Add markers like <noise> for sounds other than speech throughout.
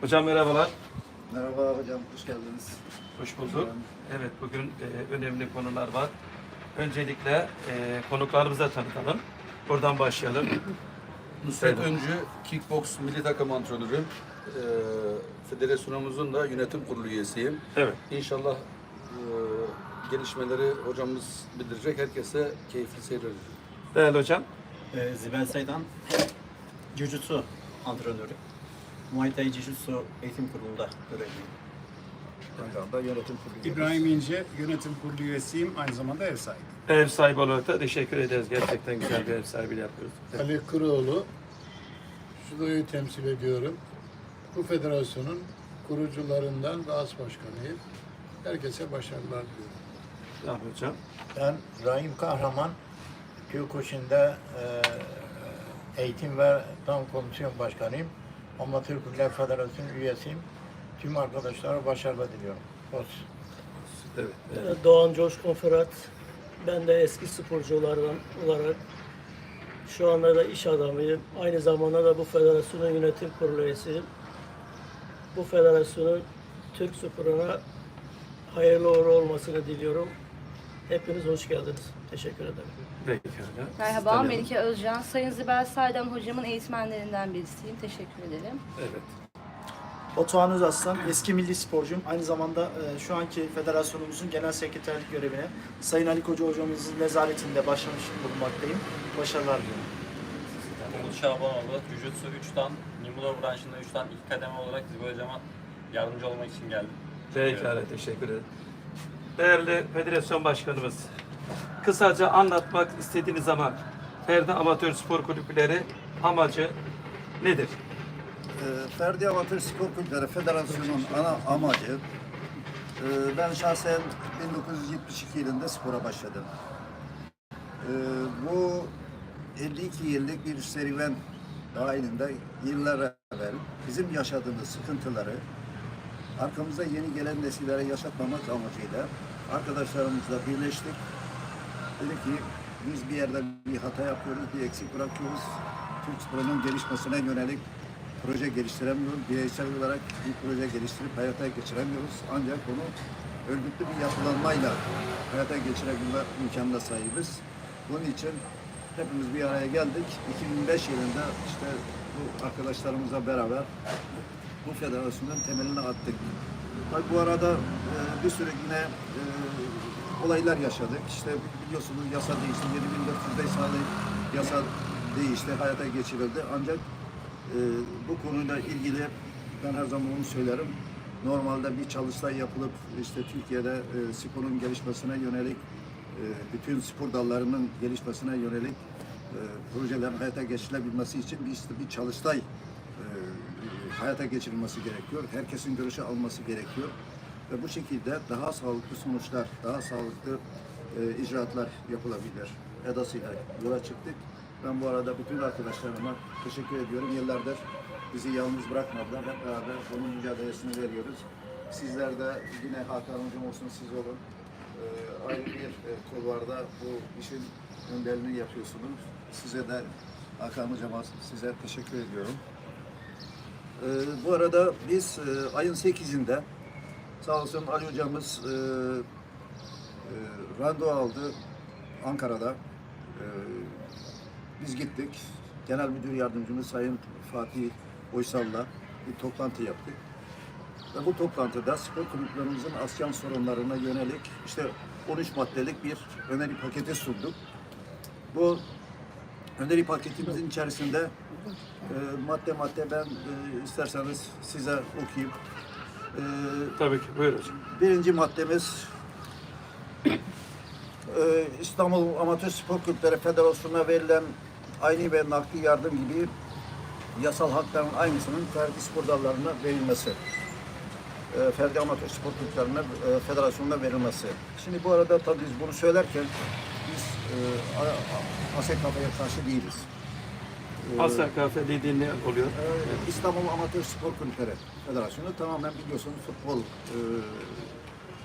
Hocam merhabalar. Merhaba hocam, hoş geldiniz. Hoş bulduk. Evet bugün e, önemli konular var. Öncelikle e, konuklarımıza tanıtalım. Buradan başlayalım. <clears throat> Nusret Evet. Öncü, kickbox milli takım antrenörü. Ee, federasyonumuzun da yönetim kurulu üyesiyim. Evet. İnşallah e, gelişmeleri hocamız bildirecek. Herkese keyifli seyirler. Değerli hocam. Ee, Zibel Saydan, Jiu-Jitsu antrenörü. Muay Thai Jiu-Jitsu eğitim kurulunda görevliyim. Aynı zamanda yönetim kurulu. İbrahim İnce, yönetim kurulu üyesiyim, aynı zamanda ev sahibi. Ev sahibi olarak da teşekkür ederiz. Gerçekten güzel bir ev sahibi yapıyoruz. Ali Kıroğlu, Şudo'yu temsil ediyorum. Bu federasyonun kurucularından ve as başkanıyım. Herkese başarılar diliyorum. Tamam hocam. Ben Rahim Kahraman, Kyokushin'de e, eğitim ve tam komisyon başkanıyım. Amatör Kulüpler Federasyonu üyesiyim. Tüm arkadaşlara başarılar diliyorum. Olsun. Evet. Ee, Doğan Coşkun Fırat. Ben de eski sporculardan olarak şu anda da iş adamıyım. Aynı zamanda da bu federasyonun yönetim kurulu üyesiyim. Bu federasyonun Türk sporuna hayırlı uğurlu olmasını diliyorum. Hepiniz hoş geldiniz. Teşekkür ederim. Hocam. Merhaba, Tanıyalım. Melike Özcan. Sayın Zibel Saydam hocamın eğitmenlerinden birisiyim. Teşekkür ederim. Evet. Batuhan Özaslan, eski milli sporcuyum. Aynı zamanda e, şu anki federasyonumuzun genel sekreterlik görevine Sayın Ali Koca hocamızın nezaretinde başlamış bulunmaktayım. Başarılar diliyorum. Umut Şabanoğlu, Jiu-Jitsu 3'ten, Nimuro branşında 3'ten ilk kademe olarak Zibo Hocam'a yardımcı olmak için geldim. Pekala teşekkür ederim. Değerli federasyon başkanımız, kısaca anlatmak istediğiniz zaman Ferdi Amatör Spor Kulüpleri amacı nedir? Ee, Ferdi Amatör Spor Kulüpleri Federasyonu'nun ana amacı, e, ben şahsen 1972 yılında spora başladım. Ee, bu 52 yıllık bir serüven dahilinde yıllar evvel bizim yaşadığımız sıkıntıları arkamızda yeni gelen nesillere yaşatmamak amacıyla arkadaşlarımızla birleştik. Dedik ki biz bir yerde bir hata yapıyoruz, bir eksik bırakıyoruz. Türk sporunun gelişmesine yönelik proje geliştiremiyoruz. Bireysel olarak bir proje geliştirip hayata geçiremiyoruz. Ancak bunu örgütlü bir yapılanmayla hayata geçirebilme imkanına sahibiz. Bunun için hepimiz bir araya geldik. 2005 yılında işte bu arkadaşlarımızla beraber bu federasyonun temelini attık. Tabii bu arada e, bir sürü yine e, olaylar yaşadık. İşte biliyorsunuz yasa değişti. 7405 sayılı yasa değişti, hayata geçirildi. Ancak e, bu konuyla ilgili ben her zaman onu söylerim. Normalde bir çalıştay yapılıp işte Türkiye'de e, sporun gelişmesine yönelik e, bütün spor dallarının gelişmesine yönelik e, projelerin hayata geçirilebilmesi için bir, işte bir çalıştay e, hayata geçirilmesi gerekiyor. Herkesin görüşü alması gerekiyor. Ve bu şekilde daha sağlıklı sonuçlar, daha sağlıklı e, icraatlar yapılabilir edasıyla yola çıktık. Ben bu arada bütün arkadaşlarıma teşekkür ediyorum. Yıllardır bizi yalnız bırakmadılar. Hep beraber bunun mücadelesini veriyoruz. Sizler de yine Hakan Hocam olsun siz olun. E, ayrı bir e, kulvarda bu işin önderliğini yapıyorsunuz. Size de Hakan Hocam'a size teşekkür ediyorum. Ee, bu arada biz e, ayın 8'inde sağ olsun Ali hocamız e, e, randevu aldı Ankara'da. E, biz gittik. Genel Müdür Yardımcımız Sayın Fatih Oysal'la bir toplantı yaptık. Ve bu toplantıda spor kulüplerimizin asyan sorunlarına yönelik işte 13 maddelik bir öneri paketi sunduk. Bu öneri paketimizin içerisinde e, madde madde ben e, isterseniz size okuyayım. E, Tabii ki buyur hocam. birinci maddemiz e, İstanbul Amatör Spor Kulüpleri Federasyonu'na verilen aynı ve nakli yardım gibi yasal hakların aynısının ferdi spor dallarına verilmesi. E, ferdi amatör spor kulüplerine e, federasyonuna verilmesi. Şimdi bu arada tabii biz bunu söylerken biz e, A- ASEKAF'ya karşı değiliz. E, ASKF dediğin ne oluyor? ee, İstanbul Amatör Spor Kulüpleri Federasyonu tamamen biliyorsunuz futbol e,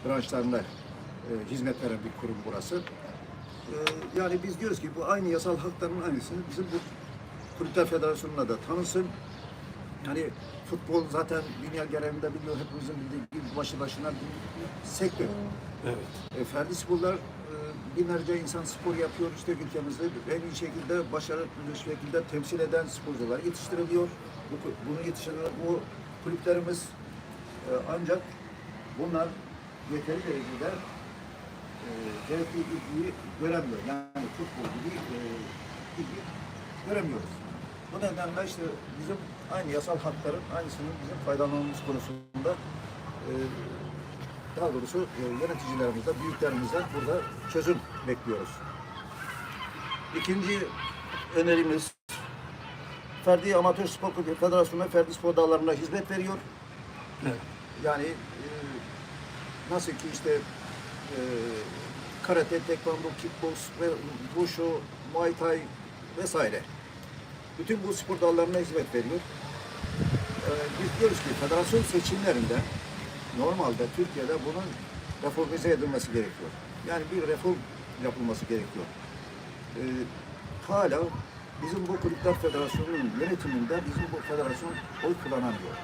branşlarında e, hizmet veren bir kurum burası. E, yani biz diyoruz ki bu aynı yasal hakların aynısını bizim bu Kulüpler Federasyonu'na da tanısın. hani futbol zaten dünya genelinde biliyor hepimizin bildiği gibi başı başına bir sektör. Evet. E, ferdi sporlar binlerce insan spor yapıyor işte ülkemizde en iyi şekilde başarılı bir şekilde temsil eden sporcular yetiştiriliyor. Bu, bunu yetiştiren bu kulüplerimiz e, ancak bunlar yeteri derecede e, gerekli ilgiyi göremiyor. Yani futbol gibi e, ilgi göremiyoruz. Bu nedenle işte bizim aynı yasal hakların aynısının bizim faydalanmamız konusunda e, daha doğrusu e, yöneticilerimizden, büyüklerimizden burada çözüm bekliyoruz. İkinci önerimiz Ferdi Amatör Spor Kulübü Federasyonu Ferdi Spor Dalları'na hizmet veriyor. Evet. Yani e, nasıl ki işte e, karate, tekvando, kickbox ve wushu, muay thai vesaire. Bütün bu spor dallarına hizmet veriyor. E, biz diyoruz ki federasyon seçimlerinde normalde Türkiye'de bunun reformize edilmesi gerekiyor. Yani bir reform yapılması gerekiyor. E, hala bizim bu Kulüpler Federasyonu'nun yönetiminde bizim bu federasyon oy kullanamıyor.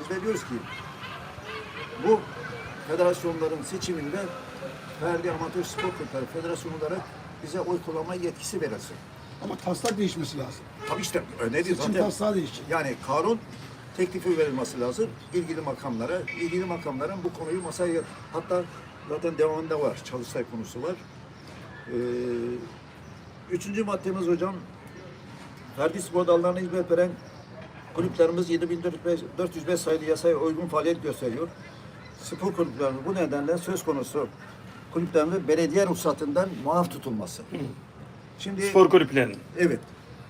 Biz de diyoruz ki bu federasyonların seçiminde Ferdi Amatör Spor Kulüpleri Federasyonu olarak bize oy kullanma yetkisi verilsin. Ama taslak değişmesi lazım. Tabii işte önemli Seçim zaten. taslağı değişecek. Yani kanun teklifi verilmesi lazım ilgili makamlara. İlgili makamların bu konuyu masaya hatta zaten devamında var. Çalıştay konusu var. Ee, üçüncü maddemiz hocam Ferdi spor dallarına hizmet veren kulüplerimiz 7405 sayılı yasaya uygun faaliyet gösteriyor. Spor kulüplerimiz bu nedenle söz konusu kulüplerimizin belediye ruhsatından muaf tutulması. Şimdi Spor kulüplerinin. Evet.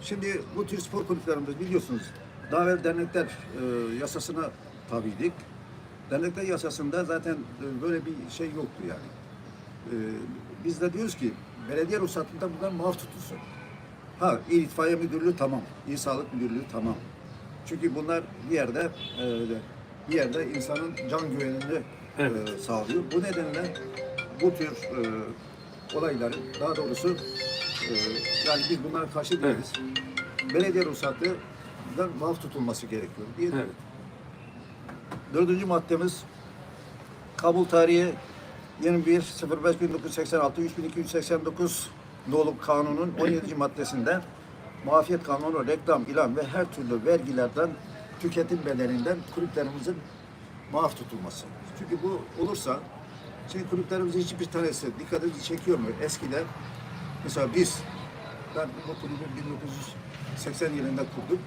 Şimdi bu tür spor kulüplerimiz biliyorsunuz daha evvel dernekler e, yasasına tabiydik. Dernekler yasasında zaten e, böyle bir şey yoktu yani. E, biz de diyoruz ki belediye ruhsatından bunlar muaf tutulsun. Ha, İl İtfaiye Müdürlüğü tamam, İl Sağlık Müdürlüğü tamam. Çünkü bunlar bir yerde e, bir yerde insanın can güvenini Evet. e, sağlıyor. Bu nedenle bu tür e, olayların daha doğrusu e, yani biz bunlara karşı değiliz. Belediye ruhsatından muaf tutulması gerekiyor diye. Evet. Dördüncü maddemiz kabul tarihi 21 05 1986 3289 nolu kanunun 17. maddesinde muafiyet kanunu, reklam, ilan ve her türlü vergilerden, tüketim bedelinden kulüplerimizin muaf tutulması. Çünkü bu olursa şimdi kulüplerimizin hiçbir tanesi dikkatinizi çekiyor mu? Eskiden mesela biz ben bu kulübü 1980 yılında kurdum.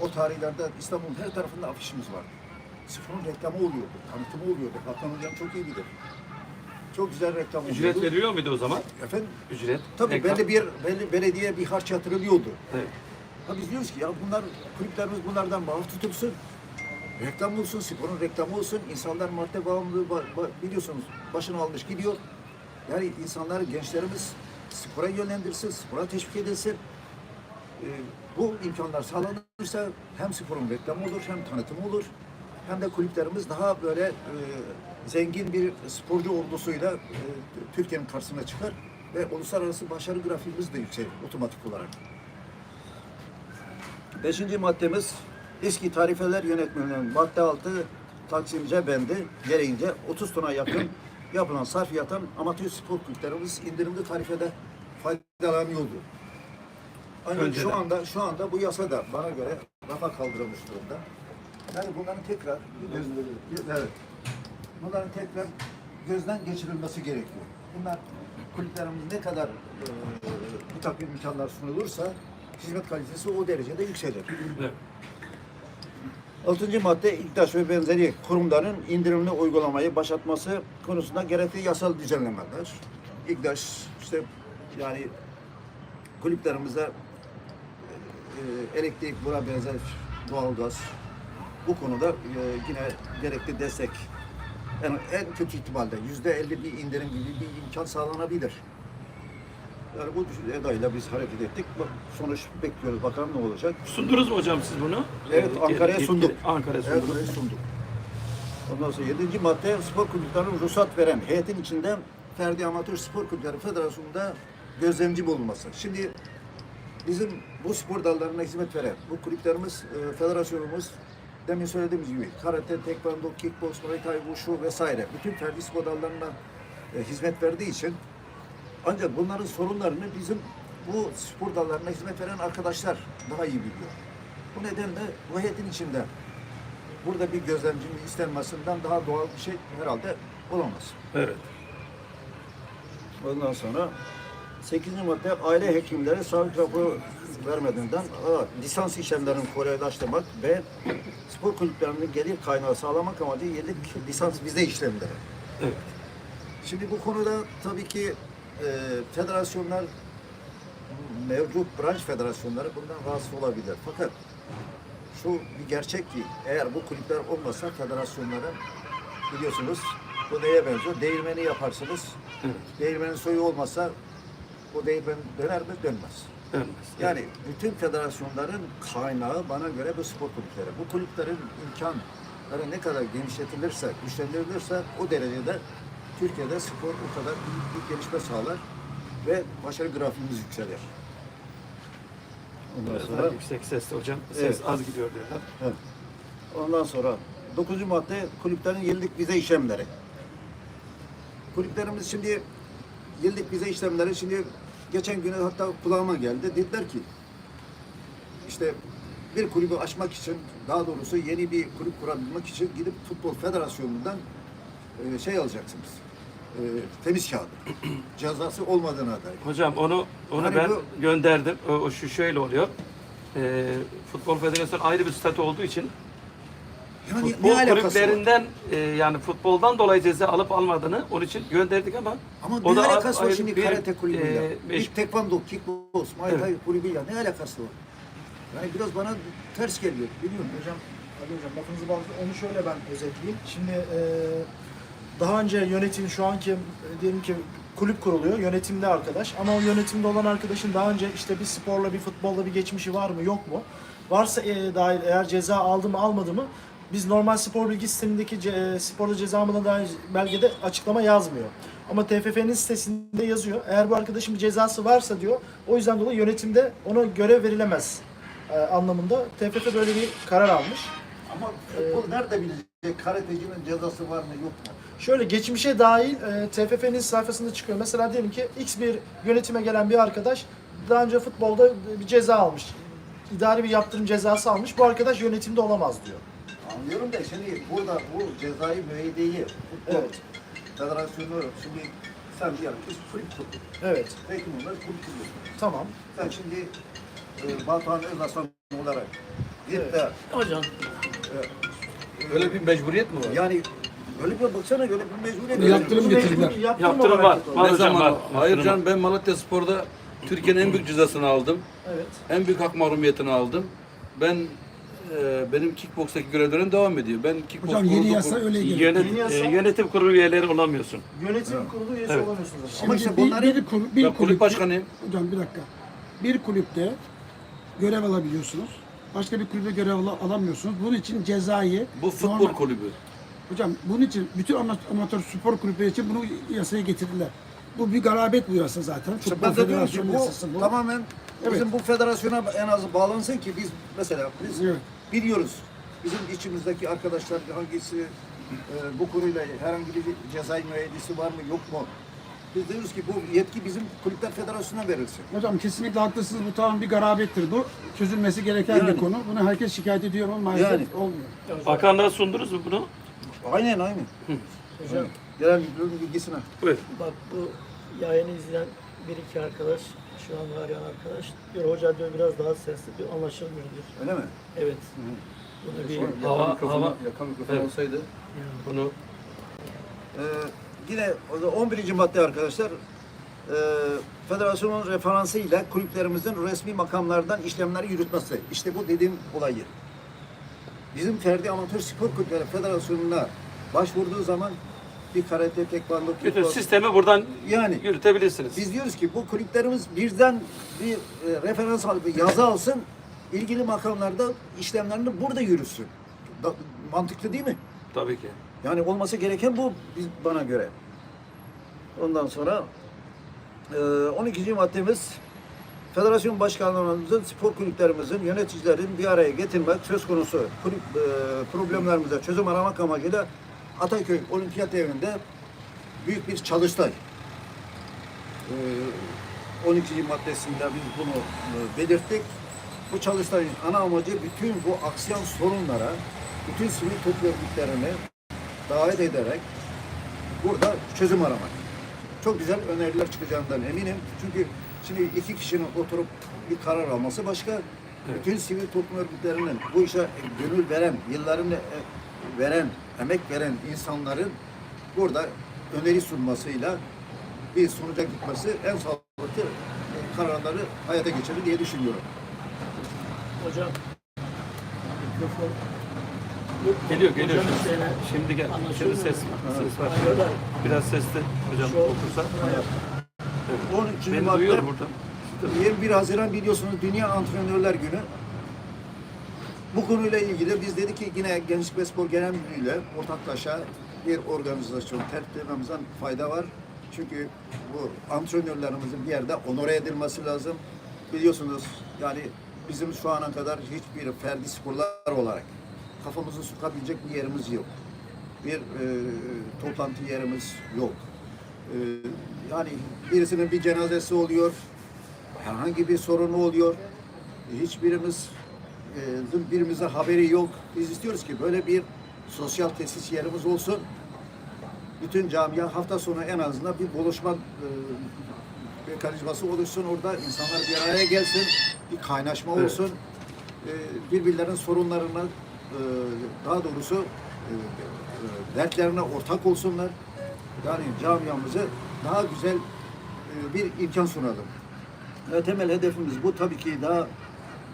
O tarihlerde İstanbul'un her tarafında afişimiz vardı. Sporun reklamı oluyordu, tanıtımı oluyordu. Hakan Hocam çok iyi bilir. Çok güzel reklam oluyordu. Ücret veriliyor muydu o zaman? Efendim? Ücret. Tabii Reklam. belli bir belli belediye bir harç yatırılıyordu. Evet. Ha biz diyoruz ki ya bunlar kulüplerimiz bunlardan muaf tutulsun. Reklam olsun, sporun reklamı olsun. İnsanlar madde bağımlılığı ba- ba- biliyorsunuz başını almış gidiyor. Yani insanlar, gençlerimiz spora yönlendirsin, spora teşvik edilsin. Ee, bu imkanlar sağlanırsa hem sporun reklamı olur, hem tanıtımı olur. Hem de kulüplerimiz daha böyle e, zengin bir sporcu ordusuyla e, Türkiye'nin karşısına çıkar ve uluslararası başarı grafiğimiz de yükselir otomatik olarak. Beşinci maddemiz eski tarifeler yönetmeliğinin madde altı taksimce bendi gereğince 30 tona yakın yapılan sarfiyattan amatör spor kulüplerimiz indirimli tarifede faydalanıyordu. Ancak Önceden. şu anda şu anda bu yasa da bana göre rafa kaldırılmış durumda. Yani bunların tekrar evet. Bunların tekrar gözden geçirilmesi gerekiyor. Bunlar kulüplerimiz ne kadar e, bu takım imkanlar sunulursa hizmet kalitesi o derecede yükselir. Evet. Altıncı madde İktaş ve benzeri kurumların indirimli uygulamayı başlatması konusunda gerekli yasal düzenlemeler. İktaş işte yani kulüplerimize e, elektrik, buna benzer doğalgaz bu konuda e, yine gerekli destek en, en kötü ihtimalle yüzde elli bir indirim gibi bir imkan sağlanabilir. Yani bu edayla biz hareket ettik. Bak, Sonuç bekliyoruz. Bakalım ne olacak. Sundunuz mu hocam siz bunu? Evet, Ee, Ankara'ya sunduk. Ankara'ya sundunuz. burayı sunduk. Ondan sonra yedinci madde spor kulüplerinin ruhsat veren heyetin içinde Ferdi Amatör Spor Kulüpleri Federasyonu'nda gözlemci bulunması. Şimdi bizim bu spor dallarına hizmet veren bu kulüplerimiz, e, federasyonumuz demin söylediğimiz gibi karate, tekvando, kickbox, muay thai, wushu vesaire bütün ferdi spor dallarına e, hizmet verdiği için ancak bunların sorunlarını bizim bu spor dallarına hizmet veren arkadaşlar daha iyi biliyor. Bu nedenle bu heyetin içinde burada bir gözlemcinin istenmesinden daha doğal bir şey herhalde olamaz. Evet. Ondan sonra 8. madde aile hekimleri sağlık raporu vermediğinden A, lisans işlemlerini kolaylaştırmak ve spor kulüplerinin gelir kaynağı sağlamak amacı yedek lisans vize işlemleri. Evet. Şimdi bu konuda tabii ki e, federasyonlar mevcut branş federasyonları bundan rahatsız olabilir. Fakat şu bir gerçek ki eğer bu kulüpler olmasa federasyonların biliyorsunuz bu neye benziyor? Değirmeni yaparsınız. Değirmenin soyu olmasa o değirmen döner mi? Dönmez. Dönmez. Yani bütün federasyonların kaynağı bana göre bu spor kulüpleri. Bu kulüplerin imkanları ne kadar genişletilirse, güçlendirilirse o derecede Türkiye'de spor o kadar büyük bir gelişme sağlar ve başarı grafiğimiz yükselir. Ondan Biraz sonra, yüksek sesli hocam. Ses Evet. az gidiyor diyorlar. ondan sonra 9. madde kulüplerin yıllık vize işlemleri. Kulüplerimiz şimdi yıllık vize işlemleri şimdi geçen günü hatta kulağıma geldi. Dediler ki işte bir kulübü açmak için daha doğrusu yeni bir kulüp kurabilmek için gidip futbol federasyonundan e, şey alacaksınız. E, temiz kağıdı. <clears throat> Cezası olmadığına dair. Hocam onu onu Hani ben bu- gönderdim. O, o şu şöyle oluyor. Ee, Futbol Federasyonu ayrı bir statü olduğu için Yani futbol ne alakası var? kulüplerinden e, yani futboldan dolayı ceza alıp almadığını onun için gönderdik ama Ama o ne da alakası var ayrı şimdi bir, karate kulübüyle? e, meş- bir tekvando, kickbox, muay thai kulübüyle ne alakası var? Yani biraz bana ters geliyor. Biliyorum. Hocam, Ali hocam lafınızı bağladı. Onu şöyle ben özetleyeyim. Şimdi e, daha önce yönetim şu anki e, diyelim ki kulüp kuruluyor. Yönetimde arkadaş. Ama o yönetimde olan arkadaşın daha önce işte bir sporla bir futbolla bir geçmişi var mı yok mu? Varsa e, dahil eğer ceza aldı mı almadı mı? Biz normal spor bilgi sistemindeki ce, e, sporda ceza almadan dair belgede açıklama yazmıyor. Ama TFF'nin sitesinde yazıyor. Eğer bu arkadaşın bir cezası varsa diyor. O yüzden dolayı yönetimde ona görev verilemez e, anlamında TFF böyle bir karar almış. Ama futbol nerede bilecek? Karatecinin cezası var mı yok mu? Şöyle geçmişe dahil e, TFF'nin sayfasında çıkıyor. Mesela diyelim ki X bir yönetime gelen bir arkadaş daha önce futbolda bir ceza almış. İdari bir yaptırım cezası almış. Bu arkadaş yönetimde olamaz diyor. Anlıyorum da şimdi burada bu cezai müeyyideyi futbol Evet. federasyonu şimdi sen diyelim ki kulüp kurdun. Evet. Peki bunlar kulüp kuruyorsun. Tamam. Sen şimdi e, Batuhan Özaslan olarak git de Hocam Öyle bir mecburiyet mi var? yani öyle bir baksana öyle bir mecburiyet. Yaptırım getirdiler. Yaptırım, Yaptırım var. Var ne hocam, zaman? var. Hayır canım ben Malatya Spor'da Türkiye'nin en büyük cezasını aldım. Evet. En büyük hak mahrumiyetini aldım. Ben e, benim kickboks'taki görevlerim devam ediyor. Ben kickboks Hocam yeni kurulu- yasa öyle geliyor. Yönet, Yeni yasa- e, yönetim kurulu üyeleri olamıyorsun. Yönetim kurulu üyesi Evet. olamıyorsunuz. Ama Şimdi işte bir, bunları- bir, kul- bir Ben kulüp kulüpte- başkanıyım. Hocam bir dakika. Bir kulüpte görev alabiliyorsunuz. Başka bir kulüpte görev ala- alamıyorsunuz. Bunun için cezayı Bu futbol normal- kulübü. Hocam bunun için bütün ama- amatör spor kulüpleri için bunu yasaya getirdiler. Bu bir garabet bu yasa zaten. İşte Futbol ben de diyorum ki Federasyonu bu, yasası bu. tamamen Evet. bizim bu federasyona en az bağlansın ki biz mesela biz Evet. Biliyoruz bizim içimizdeki arkadaşlar hangisi e, bu konuyla herhangi bir cezai müeyyidesi var mı yok mu? Biz diyoruz ki bu yetki bizim kulüpler federasyonuna verilsin. Hocam kesinlikle haklısınız. Bu tamam bir garabettir bu. Çözülmesi gereken Yani. bir konu. Bunu herkes şikayet ediyor ama maalesef Yani. olmuyor. Bakanlığa sundunuz mu bunu? Aynen aynen. hocam Genel müdürlüğün bilgisine. Buyur. bak bu yayını izleyen bir iki arkadaş şu an arayan arkadaş diyor hoca diyor biraz daha sesli diyor anlaşılmıyor diyor. Öyle mi? Evet. Bunu bir Yakan Hava- mikrofonu, hava- yakan mikrofon Evet. olsaydı. Bunu Ee, yine o da 11. madde arkadaşlar. Ee, federasyonun referansı ile kulüplerimizin resmi makamlardan işlemleri yürütmesi. İşte bu dediğim olayı. Bizim Ferdi Amatör Spor Kulüpleri Federasyonu'na başvurduğu zaman bir karate, tekvando, bütün kickbox- sistemi buradan yani yürütebilirsiniz. biz diyoruz ki bu kulüplerimiz birden bir e, referans alıp bir yazı alsın, ilgili makamlarda işlemlerini burada yürüsün. Da- mantıklı değil mi? Tabii ki. Yani olması gereken bu biz- bana göre. Ondan sonra e, 12. maddemiz federasyon başkanlarımızın, spor kulüplerimizin, yöneticilerin bir araya getirmek söz konusu kulüp e, problemlerimize çözüm aramak amacıyla Ataköy Olimpiyat Evi'nde büyük bir çalıştay. E, 12. maddesinde biz bunu e, belirttik. Bu çalıştayın ana amacı bütün bu aksiyon sorunlara, bütün sivil toplum örgütlerini davet ederek burada çözüm aramak. Çok güzel öneriler çıkacağından eminim. Çünkü şimdi iki kişinin oturup bir karar alması başka. Bütün sivil toplum örgütlerinin bu işe gönül veren, yıllarını e, veren, emek veren insanların burada öneri sunmasıyla bir sonuca gitmesi en sağlıklı e, kararları hayata geçirir diye düşünüyorum. Hocam mikrofon Geliyor, geliyor. Hocam şeyine Şimdi gel. Şimdi ses, ses var. Biraz sesli hocam Şu- okursa. 12. Ben madde duyuyorum burada. 21 Haziran biliyorsunuz Dünya Antrenörler Günü. Bu konuyla ilgili biz dedik ki yine Gençlik ve Spor Genel Müdürlüğü ile ortaklaşa bir organizasyon tertiplememizden fayda var. Çünkü bu antrenörlerimizin bir yerde onore edilmesi lazım. Biliyorsunuz yani bizim şu ana kadar hiçbir ferdi sporlar olarak kafamızı sokabilecek bir yerimiz yok. Bir e, toplantı yerimiz yok. E, yani birisinin bir cenazesi oluyor, herhangi bir sorunu oluyor. Hiçbirimiz e, birimize haberi yok. Biz istiyoruz ki böyle bir sosyal tesis yerimiz olsun. Bütün camia hafta sonu en azından bir buluşma e, mekanizması oluşsun. Orada insanlar bir araya gelsin. Bir kaynaşma Evet. olsun. E, birbirlerinin sorunlarına e, daha doğrusu e, e, dertlerine ortak olsunlar. Yani camiamızı daha güzel e, bir imkan sunalım. Ve temel hedefimiz bu. Tabii ki daha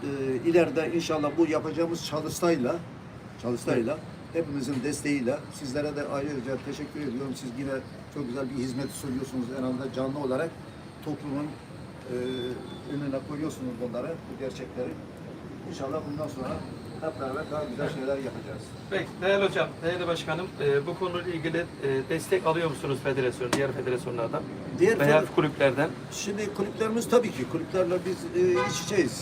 e, ileride inşallah bu yapacağımız çalıştayla çalıştayla hepimizin desteğiyle sizlere de ayrıca teşekkür ediyorum. Siz yine çok güzel bir hizmet sunuyorsunuz en azından canlı olarak toplumun e, önüne koyuyorsunuz bunları, bu gerçekleri. İnşallah bundan sonra hep beraber daha güzel şeyler yapacağız. Peki değerli hocam, değerli başkanım e, bu konuyla ilgili e, destek alıyor musunuz federasyon, diğer federasyonlardan Diğer veya kulüplerden? Şimdi kulüplerimiz tabii ki kulüplerle biz e, iç içeyiz.